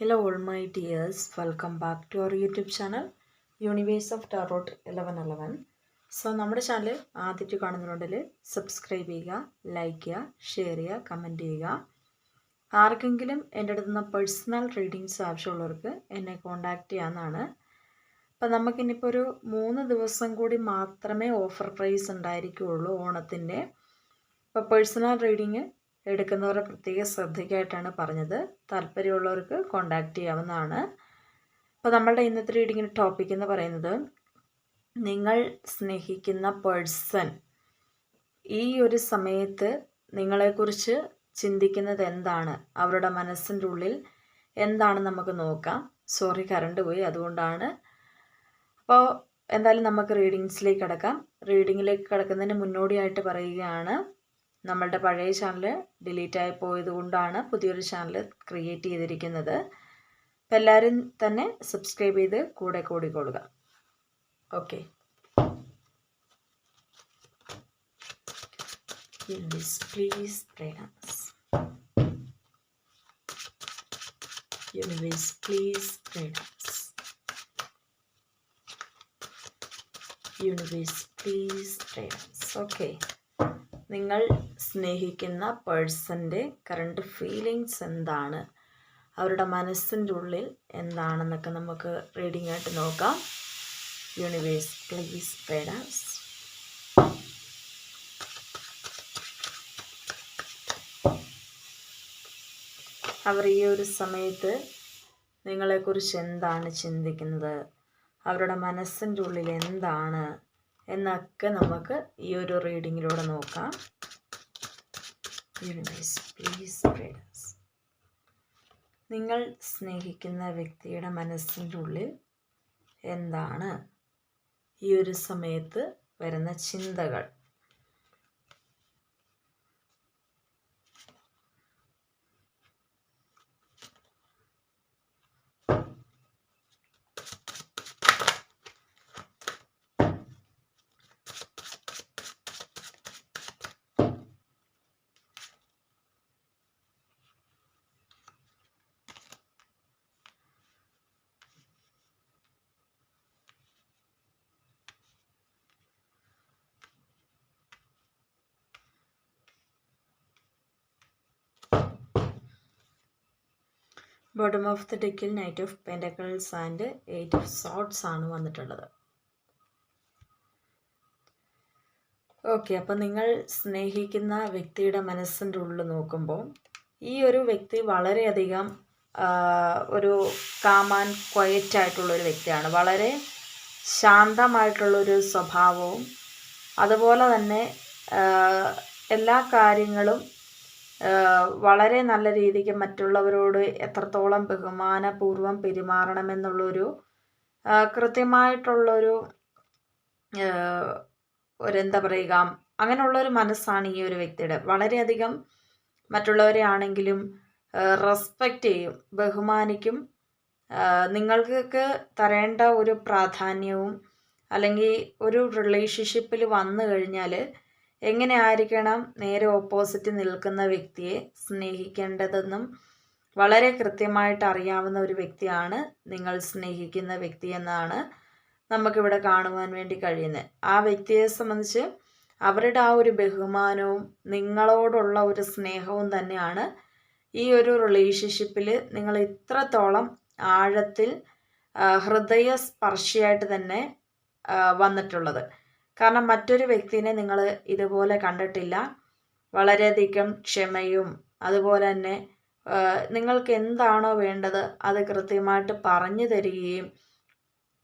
Hello, all my dears. Welcome back to our YouTube channel, Universe of Tarot 1111. So നമ്മുടെ channel ആദ്യമായിട്ട് കാണുന്നുണ്ടെങ്കിൽ subscribe ചെയ്യുക like ചെയ്യുക share ചെയ്യുക കമന്റ് ചെയ്യുക ആർക്കെങ്കിലും എന്റെ അടുത്ത് നിന്ന് പേഴ്സണൽ റീഡിങ്സ് ആവശ്യമുള്ളവർക്ക് എന്നെ കോൺടാക്റ്റ് ചെയ്യാമെന്നാണ് അപ്പം നമുക്കിനിപ്പോൾ ഒരു മൂന്ന് ദിവസം കൂടി മാത്രമേ ഓഫർ പ്രൈസ് ഉണ്ടായിരിക്കുകയുള്ളൂ ഓണത്തിന്റെ അപ്പോൾ പേഴ്സണൽ റീഡിങ് എടുക്കുന്നവരെ പ്രത്യേക ശ്രദ്ധയ്ക്കായിട്ടാണ് പറഞ്ഞത്. താല്പര്യമുള്ളവർക്ക് കോണ്ടാക്ട് ചെയ്യാവുന്നതാണ്. അപ്പോൾ നമ്മളുടെ ഇന്നത്തെ റീഡിങ്ങിന്റെ ടോപ്പിക് എന്ന് പറയുന്നത് നിങ്ങൾ സ്നേഹിക്കുന്ന പേഴ്സൺ ഈ ഒരു സമയത്ത് നിങ്ങളെക്കുറിച്ച് ചിന്തിക്കുന്നത് എന്താണ്? അവരുടെ മനസ്സിന്റെ ഉള്ളിൽ എന്താണ് നമുക്ക് നോക്കാം. സോറി കറണ്ട് പോയി. അതുകൊണ്ടാണ്. അപ്പോൾ എന്തായാലും നമുക്ക് റീഡിങ്സിലേക്ക് കിടക്കാം. റീഡിങ്ങിലേക്ക് കിടക്കുന്നതിന് മുന്നോടിയായിട്ട് പറയുകയാണ്. നമ്മളുടെ പഴയ ചാനൽ ഡിലീറ്റ് ആയി പോയത് കൊണ്ടാണ് പുതിയൊരു ചാനൽ ക്രിയേറ്റ് ചെയ്തിരിക്കുന്നത്. അപ്പം എല്ലാവരും തന്നെ സബ്സ്ക്രൈബ് ചെയ്ത് കൂടെ കൂടിക്കൊള്ളുക ഓക്കെ പ്ലീസ് നിങ്ങൾ സ്നേഹിക്കുന്ന പേഴ്സന്റെ കറണ്ട് ഫീലിങ്സ് എന്താണ്? അവരുടെ മനസ്സിന്റെ ഉള്ളിൽ എന്താണെന്നൊക്കെ നമുക്ക് റീഡിംഗ് ആയിട്ട് നോക്കാം. യൂണിവേഴ്സ് പ്ലീസ് പേഡാസ് അവർ ഈ ഒരു സമയത്ത് നിങ്ങളെക്കുറിച്ച് എന്താണ് ചിന്തിക്കുന്നത്? അവരുടെ മനസ്സിന്റെ ഉള്ളിൽ എന്താണ് എന്നൊക്കെ നമുക്ക് ഈ ഒരു റീഡിങ്ങിലൂടെ നോക്കാം. യൂണിവേഴ്സ് പ്ലീസ് പ്രേഡേഴ്സ് നിങ്ങൾ സ്നേഹിക്കുന്ന വ്യക്തിയുടെ മനസ്സിന്റെ ഉള്ളിൽ എന്താണ്? ഈ ഒരു സമയത്ത് വരുന്ന ചിന്തകൾ. Bottom of the ഡെക്കിൽ knight of pentacles and eight of swords ആണ് വന്നിട്ടുള്ളത്. ഓക്കെ അപ്പം നിങ്ങൾ സ്നേഹിക്കുന്ന വ്യക്തിയുടെ മനസ്സിന്റെ ഉള്ളിൽ നോക്കുമ്പോൾ ഈ ഒരു വ്യക്തി വളരെയധികം ഒരു കാമാൻ ക്വയറ്റ് ആയിട്ടുള്ളൊരു വ്യക്തിയാണ്. വളരെ ശാന്തമായിട്ടുള്ളൊരു സ്വഭാവവും അതുപോലെ തന്നെ എല്ലാ കാര്യങ്ങളും വളരെ നല്ല രീതിക്ക് മറ്റുള്ളവരോട് എത്രത്തോളം ബഹുമാനപൂർവം പെരുമാറണമെന്നുള്ളൊരു കൃത്യമായിട്ടുള്ളൊരു ഒരെന്താ പറയുക അങ്ങനെയുള്ളൊരു മനസ്സാണ് ഈ ഒരു വ്യക്തിയുടെ. വളരെയധികം മറ്റുള്ളവരെ ആണെങ്കിലും റെസ്പെക്റ്റ് ചെയ്യും ബഹുമാനിക്കും. നിങ്ങൾക്ക് തരേണ്ട ഒരു പ്രാധാന്യവും അല്ലെങ്കിൽ ഒരു റിലേഷൻഷിപ്പിൽ വന്നു കഴിഞ്ഞാൽ എങ്ങനെ ആയിരിക്കണം നേരെ ഓപ്പോസിറ്റ് നിൽക്കുന്ന വ്യക്തിയെ സ്നേഹിക്കേണ്ടതെന്നും വളരെ കൃത്യമായിട്ട് അറിയാവുന്ന ഒരു വ്യക്തിയാണ് നിങ്ങൾ സ്നേഹിക്കുന്ന വ്യക്തി എന്നാണ് നമുക്കിവിടെ കാണുവാൻ വേണ്ടി കഴിയുന്നത്. ആ വ്യക്തിയെ സംബന്ധിച്ച് അവരുടെ ആ ഒരു ബഹുമാനവും നിങ്ങളോടുള്ള ഒരു സ്നേഹവും തന്നെയാണ് ഈ ഒരു റിലേഷൻഷിപ്പിൽ നിങ്ങൾ ഇത്രത്തോളം ആഴത്തിൽ ഹൃദയസ്പർശിയായിട്ട് തന്നെ വന്നിട്ടുള്ളത്. കാരണം മറ്റൊരു വ്യക്തിനെ നിങ്ങൾ ഇതുപോലെ കണ്ടിട്ടില്ല. വളരെയധികം ക്ഷമയും അതുപോലെ തന്നെ നിങ്ങൾക്ക് എന്താണോ വേണ്ടത് അത് കൃത്യമായിട്ട് പറഞ്ഞു തരികയും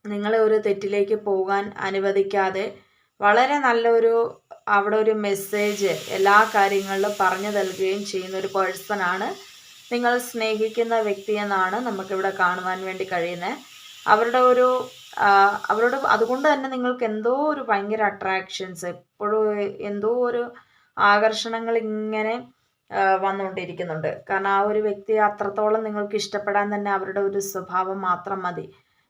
നിങ്ങളെ ഒരു തെറ്റിലേക്ക് പോകാൻ അനുവദിക്കാതെ വളരെ നല്ലൊരു അവിടെ ഒരു മെസ്സേജ് എല്ലാ കാര്യങ്ങളിലും പറഞ്ഞു നൽകുകയും ചെയ്യുന്ന ഒരു പേഴ്സണാണ് നിങ്ങൾ സ്നേഹിക്കുന്ന വ്യക്തി എന്നാണ് നമുക്കിവിടെ കാണുവാൻ വേണ്ടി കഴിയുന്നത്. അവരുടെ ഒരു അവരോട് അതുകൊണ്ട് തന്നെ നിങ്ങൾക്ക് എന്തോ ഒരു ഭയങ്കര അട്രാക്ഷൻസ് എപ്പോഴും എന്തോ ഒരു ആകർഷണങ്ങൾ ഇങ്ങനെ വന്നുകൊണ്ടിരിക്കുന്നുണ്ട്. കാരണം ആ ഒരു വ്യക്തിയെ അത്രത്തോളം നിങ്ങൾക്ക് ഇഷ്ടപ്പെടാൻ തന്നെ അവരുടെ ഒരു സ്വഭാവം മാത്രം മതി.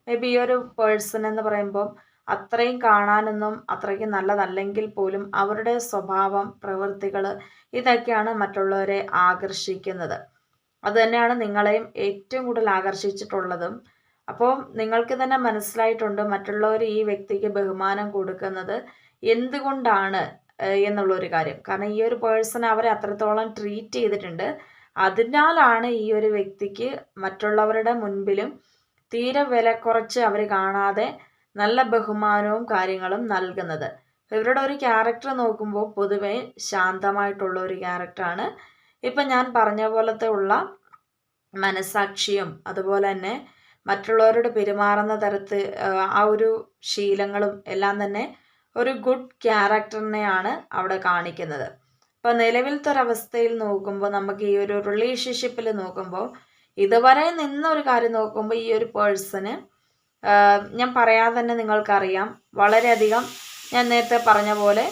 മേ ബി ഈ ഒരു പേഴ്സൺ എന്ന് പറയുമ്പോൾ അത്രയും കാണാനൊന്നും അത്രയ്ക്ക് നല്ലതല്ലെങ്കിൽ പോലും അവരുടെ സ്വഭാവം പ്രവൃത്തികൾ ഇതൊക്കെയാണ് മറ്റുള്ളവരെ ആകർഷിക്കുന്നത്. അതുതന്നെയാണ് നിങ്ങളെയും ഏറ്റവും കൂടുതൽ ആകർഷിച്ചിട്ടുള്ളതും. അപ്പോൾ നിങ്ങൾക്ക് തന്നെ മനസ്സിലായിട്ടുണ്ട് മറ്റുള്ളവർ ഈ വ്യക്തിക്ക് ബഹുമാനം കൊടുക്കുന്നത് എന്തുകൊണ്ടാണ് എന്നുള്ള എന്നുള്ളൊരു കാര്യം. കാരണം ഈ ഒരു പേഴ്സൺ അവരെ അത്രത്തോളം ട്രീറ്റ് ചെയ്തിട്ടുണ്ട്. അതിനാലാണ് ഈ ഒരു വ്യക്തിക്ക് മറ്റുള്ളവരുടെ മുൻപിലും തീരെ വില കുറച്ച് അവർ കാണാതെ നല്ല ബഹുമാനവും കാര്യങ്ങളും നൽകുന്നത്. ഇവരുടെ ഒരു ക്യാരക്ടർ നോക്കുമ്പോൾ പൊതുവെ ശാന്തമായിട്ടുള്ള ഒരു ക്യാരക്ടറാണ് ഇപ്പം ഞാൻ പറഞ്ഞ പോലത്തെ ഉള്ള മനസാക്ഷിയും അതുപോലെ തന്നെ മറ്റുള്ളവരോട് പെരുമാറുന്ന തരത്ത് ആ ഒരു ശീലങ്ങളും എല്ലാം തന്നെ ഒരു ഗുഡ് ക്യാരക്ടറിനെയാണ് അവിടെ കാണിക്കുന്നത്. ഇപ്പോൾ നിലവിലത്തെ ഒരവസ്ഥയിൽ നോക്കുമ്പോൾ നമുക്ക് ഈ ഒരു റിലേഷൻഷിപ്പിൽ നോക്കുമ്പോൾ ഇതുവരെ നിന്ന ഒരു കാര്യം നോക്കുമ്പോൾ ഈ ഒരു പേഴ്സണ് ഞാൻ പറയാതെ തന്നെ നിങ്ങൾക്കറിയാം. വളരെയധികം ഞാൻ നേരത്തെ പറഞ്ഞ പോലെ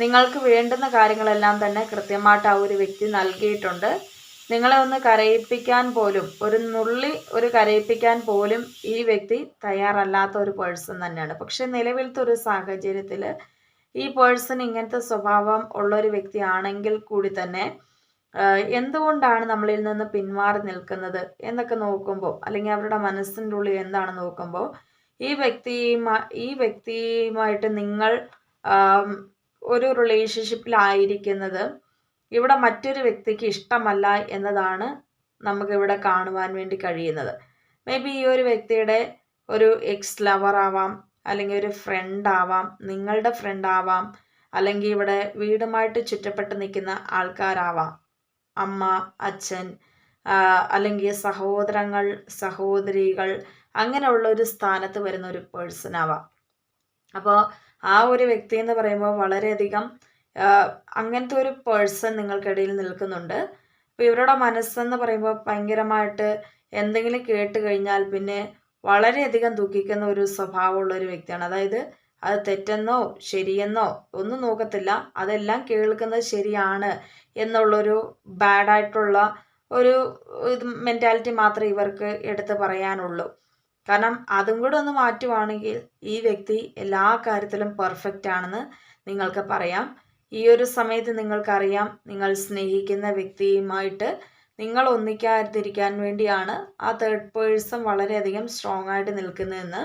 നിങ്ങൾക്ക് വേണ്ടുന്ന കാര്യങ്ങളെല്ലാം തന്നെ കൃത്യമായിട്ട് ആ ഒരു വ്യക്തി നൽകിയിട്ടുണ്ട്. നിങ്ങളെ ഒന്ന് കരയിപ്പിക്കാൻ പോലും ഒരു നുള്ളി ഒരു കരയിപ്പിക്കാൻ പോലും ഈ വ്യക്തി തയ്യാറല്ലാത്ത ഒരു പേഴ്സൺ തന്നെയാണ്. പക്ഷെ നിലവിലത്തെ ഒരു സാഹചര്യത്തിൽ ഈ പേഴ്സൺ ഇങ്ങനത്തെ സ്വഭാവം ഉള്ളൊരു വ്യക്തിയാണെങ്കിൽ കൂടി തന്നെ എന്തുകൊണ്ടാണ് നമ്മളിൽ നിന്ന് പിന്മാറി നിൽക്കുന്നത് എന്നൊക്കെ നോക്കുമ്പോൾ അല്ലെങ്കിൽ അവരുടെ മനസ്സിന്റെ ഉള്ളിൽ എന്താണ് നോക്കുമ്പോൾ ഈ വ്യക്തിയുമായി ഈ വ്യക്തിയുമായിട്ട് നിങ്ങൾ ഒരു റിലേഷൻഷിപ്പിലായിരിക്കുന്നത് ഇവിടെ മറ്റൊരു വ്യക്തിക്ക് ഇഷ്ടമല്ല എന്നതാണ് നമുക്കിവിടെ കാണുവാൻ വേണ്ടി കഴിയുന്നത്. മേ ബി ഈ ഒരു വ്യക്തിയുടെ ഒരു എക്സ് ലവർ ആവാം അല്ലെങ്കിൽ ഒരു ഫ്രണ്ട് ആവാം നിങ്ങളുടെ ഫ്രണ്ട് ആവാം അല്ലെങ്കിൽ ഇവിടെ വീടുമായിട്ട് ചുറ്റപ്പെട്ട് നിൽക്കുന്ന ആൾക്കാരാവാം. അമ്മ അച്ഛൻ അല്ലെങ്കിൽ സഹോദരങ്ങൾ സഹോദരികൾ അങ്ങനെയുള്ള ഒരു സ്ഥാനത്ത് വരുന്ന ഒരു പേഴ്സൺ ആവാം. അപ്പോൾ ആ ഒരു വ്യക്തി എന്ന് പറയുമ്പോൾ വളരെയധികം അങ്ങനത്തെ ഒരു പേഴ്സൺ നിങ്ങൾക്കിടയിൽ നിൽക്കുന്നുണ്ട്. അപ്പോൾ ഇവരുടെ മനസ്സെന്ന് പറയുമ്പോൾ ഭയങ്കരമായിട്ട് എന്തെങ്കിലും കേട്ട് കഴിഞ്ഞാൽ പിന്നെ വളരെയധികം ദുഃഖിക്കുന്ന ഒരു സ്വഭാവമുള്ള ഒരു വ്യക്തിയാണ്. അതായത് അത് തെറ്റെന്നോ ശരിയെന്നോ ഒന്നും നോക്കത്തില്ല. അതെല്ലാം കേൾക്കുന്നത് ശരിയാണ് എന്നുള്ളൊരു ബാഡായിട്ടുള്ള ഒരു ഇത് മെന്റാലിറ്റി മാത്രമേ ഇവർക്ക് എടുത്ത് പറയാനുള്ളൂ. കാരണം അതും കൂടെ ഒന്ന് മാറ്റുവാണെങ്കിൽ ഈ വ്യക്തി എല്ലാ കാര്യത്തിലും പെർഫെക്റ്റ് ആണെന്ന് നിങ്ങൾക്ക് പറയാം. ഈ ഒരു സമയത്ത് നിങ്ങൾക്കറിയാം നിങ്ങൾ സ്നേഹിക്കുന്ന വ്യക്തിയുമായിട്ട് നിങ്ങൾ ഒന്നിക്കാതിരിക്കാൻ വേണ്ടിയാണ് ആ തേർഡ് പേഴ്സൺ വളരെയധികം സ്ട്രോങ് ആയിട്ട് നിൽക്കുന്നതെന്ന്.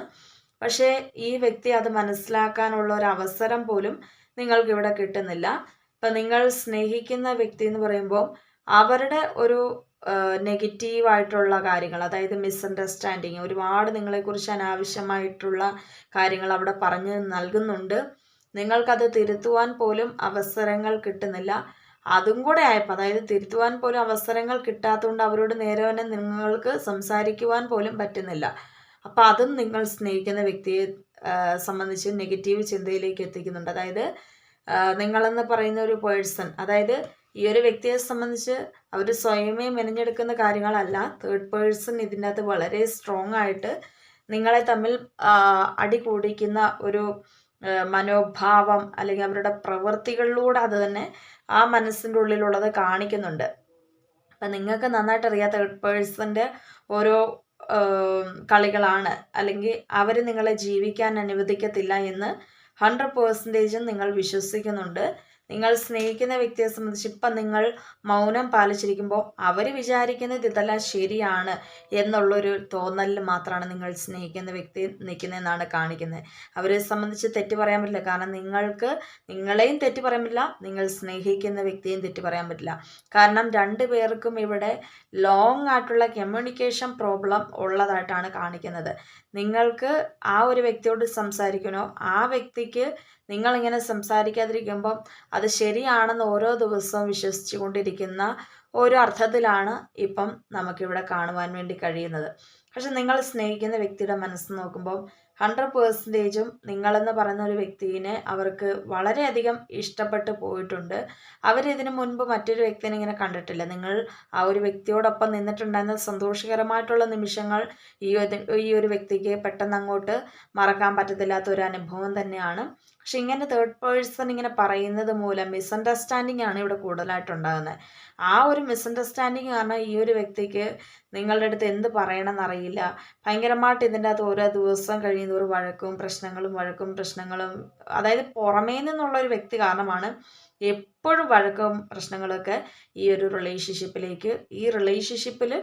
പക്ഷേ ഈ വ്യക്തി അത് മനസ്സിലാക്കാനുള്ള ഒരു അവസരം പോലും നിങ്ങൾക്ക് ഇവിടെ കിട്ടുന്നില്ല. ഇപ്പം നിങ്ങൾ സ്നേഹിക്കുന്ന വ്യക്തി എന്ന് പറയുമ്പോൾ അവരുടെ ഒരു നെഗറ്റീവായിട്ടുള്ള കാര്യങ്ങൾ അതായത് മിസ്അണ്ടർസ്റ്റാൻഡിങ് ഒരുപാട് നിങ്ങളെക്കുറിച്ച് അനാവശ്യമായിട്ടുള്ള കാര്യങ്ങൾ അവിടെ പറഞ്ഞ് നൽകുന്നുണ്ട്. നിങ്ങൾക്കത് തിരുത്തുവാൻ പോലും അവസരങ്ങൾ കിട്ടുന്നില്ല. അതും കൂടെ ആയപ്പോൾ അതായത് തിരുത്തുവാൻ പോലും അവസരങ്ങൾ കിട്ടാത്തതുകൊണ്ട് അവരോട് നേരെ തന്നെ നിങ്ങൾക്ക് സംസാരിക്കുവാൻ പോലും പറ്റുന്നില്ല. അപ്പോൾ അതും നിങ്ങൾ സ്നേഹിക്കുന്ന വ്യക്തിയെ സംബന്ധിച്ച് നെഗറ്റീവ് ചിന്തയിലേക്ക് എത്തിക്കുന്നുണ്ട്. അതായത് നിങ്ങളെന്ന് പറയുന്ന ഒരു പേഴ്സൺ അതായത് ഈ ഒരു വ്യക്തിയെ സംബന്ധിച്ച് അവർ സ്വയമേ മെനഞ്ഞെടുക്കുന്ന കാര്യങ്ങളല്ല. തേർഡ് പേഴ്സൺ ഇതിന്റെ അകത്ത് വളരെ സ്ട്രോങ് ആയിട്ട് നിങ്ങളെ തമ്മിൽ അടി കൂടിക്കുന്ന ഒരു മനോഭാവം അല്ലെങ്കിൽ അവരുടെ പ്രവൃത്തികളിലൂടെ അത് തന്നെ ആ മനസ്സിന്റെ ഉള്ളിലുള്ളത് കാണിക്കുന്നുണ്ട്. അപ്പം നിങ്ങൾക്ക് നന്നായിട്ട് അറിയാം തേർഡ് പേഴ്സന്റെ ഓരോ കളികളാണ്. അല്ലെങ്കിൽ അവർ നിങ്ങളെ ജീവിക്കാൻ അനുവദിക്കത്തില്ല എന്ന് ഹൺഡ്രഡ് പേഴ്സന്റേജും നിങ്ങൾ വിശ്വസിക്കുന്നുണ്ട്. നിങ്ങൾ സ്നേഹിക്കുന്ന വ്യക്തിയെ സംബന്ധിച്ച് ഇപ്പം നിങ്ങൾ മൗനം പാലിച്ചിരിക്കുമ്പോൾ അവർ വിചാരിക്കുന്നത് ഇതെല്ലാം ശരിയാണ് എന്നുള്ളൊരു തോന്നലിൽ മാത്രമാണ് നിങ്ങൾ സ്നേഹിക്കുന്ന വ്യക്തി നിൽക്കുന്നതെന്നാണ് കാണിക്കുന്നത്. അവരെ സംബന്ധിച്ച് തെറ്റ് പറയാൻ പറ്റില്ല. കാരണം നിങ്ങൾക്ക് നിങ്ങളെയും തെറ്റ് പറയാൻ പറ്റില്ല നിങ്ങൾ സ്നേഹിക്കുന്ന വ്യക്തിയെയും തെറ്റ് പറയാൻ പറ്റില്ല. കാരണം രണ്ടു പേർക്കും ഇവിടെ ലോങ് ആയിട്ടുള്ള കമ്മ്യൂണിക്കേഷൻ പ്രോബ്ലം ഉള്ളതായിട്ടാണ് കാണിക്കുന്നത്. നിങ്ങൾക്ക് ആ ഒരു വ്യക്തിയോട് സംസാരിക്കണോ ആ വ്യക്തിക്ക് നിങ്ങളിങ്ങനെ സംസാരിക്കാതിരിക്കുമ്പം അത് ശരിയാണെന്ന് ഓരോ ദിവസവും വിശ്വസിച്ചു കൊണ്ടിരിക്കുന്ന ഓരോ അർത്ഥത്തിലാണ് ഇപ്പം നമുക്കിവിടെ കാണുവാൻ വേണ്ടി കഴിയുന്നത്. പക്ഷെ നിങ്ങൾ സ്നേഹിക്കുന്ന വ്യക്തിയുടെ മനസ്സ് നോക്കുമ്പോൾ ഹൺഡ്രഡ് പേഴ്സന്റേജും നിങ്ങളെന്ന് പറയുന്ന ഒരു വ്യക്തിനെ അവർക്ക് വളരെയധികം ഇഷ്ടപ്പെട്ട് പോയിട്ടുണ്ട്. അവരിതിനു മുൻപ് മറ്റൊരു വ്യക്തിനെ ഇങ്ങനെ കണ്ടിട്ടില്ല. നിങ്ങൾ ആ ഒരു വ്യക്തിയോടൊപ്പം നിന്നിട്ടുണ്ടായിരുന്ന സന്തോഷകരമായിട്ടുള്ള നിമിഷങ്ങൾ ഈ ഈ ഒരു വ്യക്തിക്ക് പെട്ടെന്ന് അങ്ങോട്ട് മറക്കാൻ പറ്റത്തില്ലാത്ത ഒരു അനുഭവം തന്നെയാണ്. പക്ഷെ ഇങ്ങനെ തേർഡ് പേഴ്സൺ ഇങ്ങനെ പറയുന്നത് മൂലം മിസ്അണ്ടർസ്റ്റാൻഡിങ് ആണ് ഇവിടെ കൂടുതലായിട്ടുണ്ടാകുന്നത്. ആ ഒരു മിസ്അണ്ടർസ്റ്റാൻഡിങ് കാരണം ഈ ഒരു വ്യക്തിക്ക് നിങ്ങളുടെ അടുത്ത് എന്ത് പറയണമെന്നറിയില്ല ഭയങ്കരമായിട്ട് ഇതിന്റെ അകത്ത് ഓരോ ദിവസം കഴിയുന്നതോറും വഴക്കും പ്രശ്നങ്ങളും വഴക്കും പ്രശ്നങ്ങളും അതായത് പുറമേ നിന്നുള്ള ഒരു വ്യക്തി കാരണമാണ് എപ്പോഴും വഴക്കും പ്രശ്നങ്ങളൊക്കെ ഈ ഒരു റിലേഷൻഷിപ്പിലേക്ക് ഈ റിലേഷൻഷിപ്പിൽ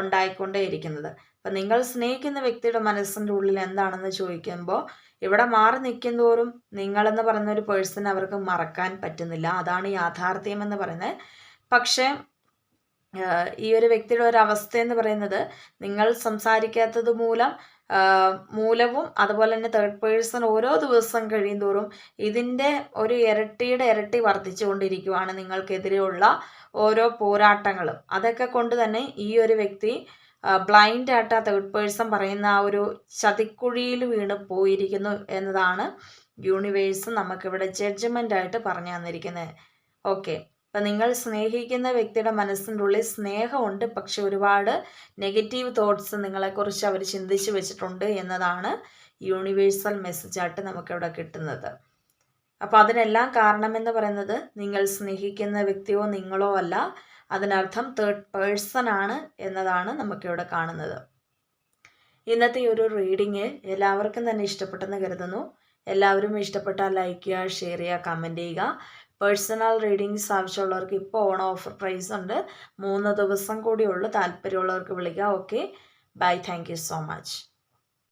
ഉണ്ടായിക്കൊണ്ടേയിരിക്കുന്നത്. അപ്പം നിങ്ങൾ സ്നേഹിക്കുന്ന വ്യക്തിയുടെ മനസ്സിന്റെ ഉള്ളിൽ എന്താണെന്ന് ചോദിക്കുമ്പോൾ ഇവിടെ മാറി നിൽക്കുന്തോറും നിങ്ങളെന്ന് പറയുന്ന ഒരു പേഴ്സൺ അവർക്ക് മറക്കാൻ പറ്റുന്നില്ല. അതാണ് യാഥാർത്ഥ്യം എന്ന് പറയുന്നത്. പക്ഷേ ഈ ഒരു വ്യക്തിയുടെ ഒരു അവസ്ഥ എന്ന് പറയുന്നത് നിങ്ങൾ സംസാരിക്കാത്തത് മൂലം മൂലവും അതുപോലെ തന്നെ തേർഡ് പേഴ്സൺ ഓരോ ദിവസം കഴിയുന്തോറും ഇതിന്റെ ഒരു ഇരട്ടിയുടെ ഇരട്ടി വർദ്ധിച്ചുകൊണ്ടിരിക്കുവാണ് നിങ്ങൾക്കെതിരെയുള്ള ഓരോ പോരാട്ടങ്ങളും. അതൊക്കെ കൊണ്ട് തന്നെ ഈ ഒരു വ്യക്തി ബ്ലൈൻഡ് ആയിട്ട് ആ തേർഡ് പേഴ്സൺ പറയുന്ന ആ ഒരു ചതിക്കുഴിയിൽ വീണ് പോയിരിക്കുന്നു എന്നതാണ് യൂണിവേഴ്സ് നമുക്കിവിടെ ജഡ്ജ്മെന്റ് ആയിട്ട് പറഞ്ഞു തന്നിരിക്കുന്നത് ഓക്കെ അപ്പം നിങ്ങൾ സ്നേഹിക്കുന്ന വ്യക്തിയുടെ മനസ്സിന്റെ ഉള്ളിൽ സ്നേഹമുണ്ട്. പക്ഷെ ഒരുപാട് നെഗറ്റീവ് തോട്ട്സ് നിങ്ങളെക്കുറിച്ച് അവർ ചിന്തിച്ച് വെച്ചിട്ടുണ്ട് എന്നതാണ് യൂണിവേഴ്സൽ മെസ്സേജായിട്ട് നമുക്കിവിടെ കിട്ടുന്നത്. അപ്പോൾ അതിനെല്ലാം കാരണമെന്ന് പറയുന്നത് നിങ്ങൾ സ്നേഹിക്കുന്ന വ്യക്തിയോ നിങ്ങളോ അല്ല. അതിനർത്ഥം തേർഡ് പേഴ്സൺ ആണ് എന്നതാണ് നമുക്കിവിടെ കാണുന്നത്. ഇന്നത്തെ ഒരു റീഡിങ് എല്ലാവർക്കും തന്നെ ഇഷ്ടപ്പെട്ടെന്ന് കരുതുന്നു. എല്ലാവരും ഇഷ്ടപ്പെട്ടാൽ ലൈക്ക് ചെയ്യുക ഷെയർ ചെയ്യുക കമന്റ് ചെയ്യുക. പേഴ്സണൽ റീഡിങ്സ് ആവശ്യമുള്ളവർക്ക് ഇപ്പോൾ ഓൺ ഓഫർ പ്രൈസ് ഉണ്ട്. മൂന്ന് ദിവസം കൂടിയുള്ളൂ താല്പര്യമുള്ളവർക്ക് വിളിക്കുക. Okay bye thank so much